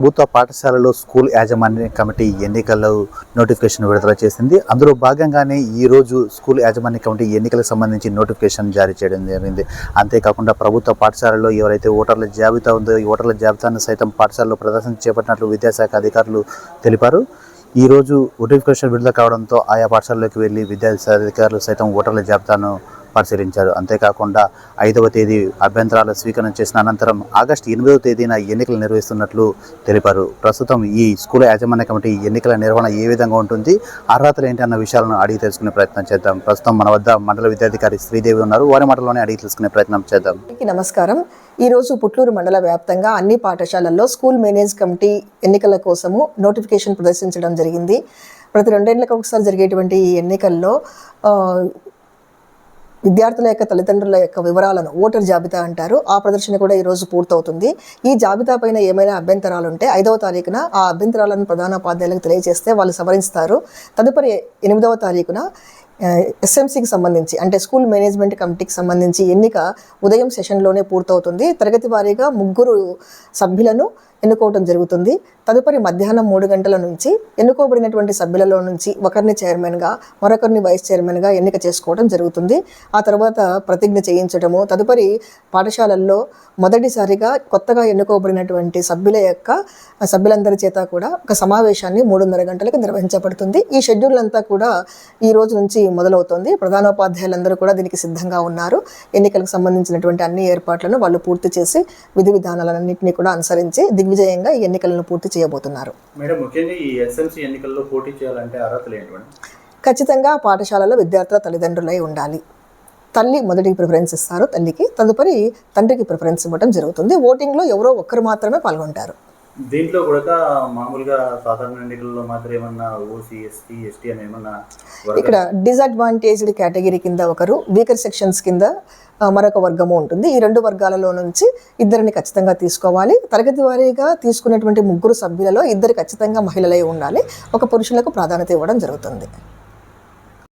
ప్రభుత్వ పాఠశాలలో స్కూల్ యాజమాన్య కమిటీ ఎన్నికల్లో నోటిఫికేషన్ విడుదల చేసింది. అందులో భాగంగానే ఈ రోజు స్కూల్ యాజమాన్య కమిటీ ఎన్నికలకు సంబంధించి నోటిఫికేషన్ జారీ చేయడం జరిగింది. అంతేకాకుండా ప్రభుత్వ పాఠశాలలో ఎవరైతే ఓటర్ల జాబితా ఉందో ఈ ఓటర్ల జాబితాను సైతం పాఠశాలలో ప్రదర్శన చేపట్టినట్లు విద్యాశాఖ అధికారులు తెలిపారు. ఈరోజు నోటిఫికేషన్ విడుదల కావడంతో ఆయా పాఠశాలలోకి వెళ్ళి విద్యాశాఖ అధికారులు సైతం ఓటర్ల జాబితాను పరిశీలించారు. అంతేకాకుండా ఐదవ తేదీ అభ్యంతరాలు స్వీకరణ చేసిన అనంతరం ఆగస్టు ఎనిమిదవ తేదీన ఎన్నికలు నిర్వహిస్తున్నట్లు తెలిపారు. ప్రస్తుతం ఈ స్కూల్ యాజమాన్య కమిటీ ఎన్నికల నిర్వహణ ఏ విధంగా ఉంటుంది అర్హతలు ఏంటి అన్న విషయాలను అడిగి తెలుసుకునే ప్రయత్నం చేద్దాం. ప్రస్తుతం మన వద్ద మండల విద్యాధికారి శ్రీదేవి ఉన్నారు. వారి మాటలోనే అడిగి తెలుసుకునే ప్రయత్నం చేద్దాం. నమస్కారం. ఈరోజు పుట్లూరు మండల వ్యాప్తంగా అన్ని పాఠశాలల్లో స్కూల్ మేనేజ్ కమిటీ ఎన్నికల కోసము నోటిఫికేషన్ ప్రదర్శించడం జరిగింది. ప్రతి రెండేళ్ళకు ఒకసారి జరిగేటువంటి ఈ ఎన్నికల్లో విద్యార్థుల యొక్క తల్లిదండ్రుల యొక్క వివరాలను ఓటర్ జాబితా అంటారు. ఆ ప్రదర్శన కూడా ఈరోజు పూర్తవుతుంది. ఈ జాబితా పైన ఏమైనా అభ్యంతరాలు ఉంటే ఐదవ తారీఖున ఆ అభ్యంతరాలను ప్రధానోపాధ్యాయులకు తెలియజేస్తే వాళ్ళు సవరిస్తారు. తదుపరి ఎనిమిదవ తారీఖున ఎస్ఎంసీకి సంబంధించి అంటే స్కూల్ మేనేజ్మెంట్ కమిటీకి సంబంధించి ఎన్నిక ఉదయం సెషన్లోనే పూర్తవుతుంది. తరగతి వారీగా ముగ్గురు సభ్యులను ఎన్నుకోవడం జరుగుతుంది. తదుపరి మధ్యాహ్నం మూడు గంటల నుంచి ఎన్నుకోబడినటువంటి సభ్యులలో నుంచి ఒకరిని చైర్మన్గా మరొకరిని వైస్ చైర్మన్గా ఎన్నిక చేసుకోవడం జరుగుతుంది. ఆ తర్వాత ప్రతిజ్ఞ చేయించడము తదుపరి పాఠశాలల్లో మొదటిసారిగా కొత్తగా ఎన్నుకోబడినటువంటి సభ్యుల యొక్క సభ్యులందరి చేత కూడా ఒక సమావేశాన్ని మూడున్నర గంటలకు నిర్వహించబడుతుంది. ఈ షెడ్యూల్ అంతా కూడా ఈ రోజు నుంచి మొదలవుతుంది. ప్రధానోపాధ్యాయులందరూ కూడా దీనికి సిద్ధంగా ఉన్నారు. ఎన్నికలకు సంబంధించినటువంటి అన్ని ఏర్పాట్లను వాళ్ళు పూర్తి చేసి విధి విధానాలన్నింటినీ కూడా అనుసరించి దిగ్విజయంగా ఈ ఎన్నికలను పూర్తి చేయబోతున్నారు. మేడం ముఖ్యంగా ఈ ఎస్ఎంసీ ఎన్నికల్లో పోటీ చేయాలంటే అర్హతలు ఖచ్చితంగా పాఠశాలలో విద్యార్థుల తల్లిదండ్రులై ఉండాలి. తల్లి మొదటికి ప్రిఫరెన్స్ ఇస్తారు. తల్లికి తదుపరి తండ్రికి ప్రిఫరెన్స్ ఇవ్వడం జరుగుతుంది. ఓటింగ్లో ఎవరో ఒక్కరు మాత్రమే పాల్గొంటారు. దీంట్లో కూడా మామూలుగా సాధారణ ఎన్నికల్లో మాత్రం ఏమన్నా ఓసీ ఎస్టీ ఎస్టీ అని ఏమన్నా ఇక్కడ డిసడ్వాంటేజ్డ్ కేటగిరీ కింద ఒకరు వీకర్ సెక్షన్స్ కింద మరొక వర్గము ఉంటుంది. ఈ రెండు వర్గాలలో నుంచి ఇద్దరిని ఖచ్చితంగా తీసుకోవాలి. తరగతి వారీగా తీసుకునేటువంటి ముగ్గురు సభ్యులలో ఇద్దరు ఖచ్చితంగా మహిళలై ఉండాలి. ఒక పురుషులకు ప్రాధాన్యత ఇవ్వడం జరుగుతుంది.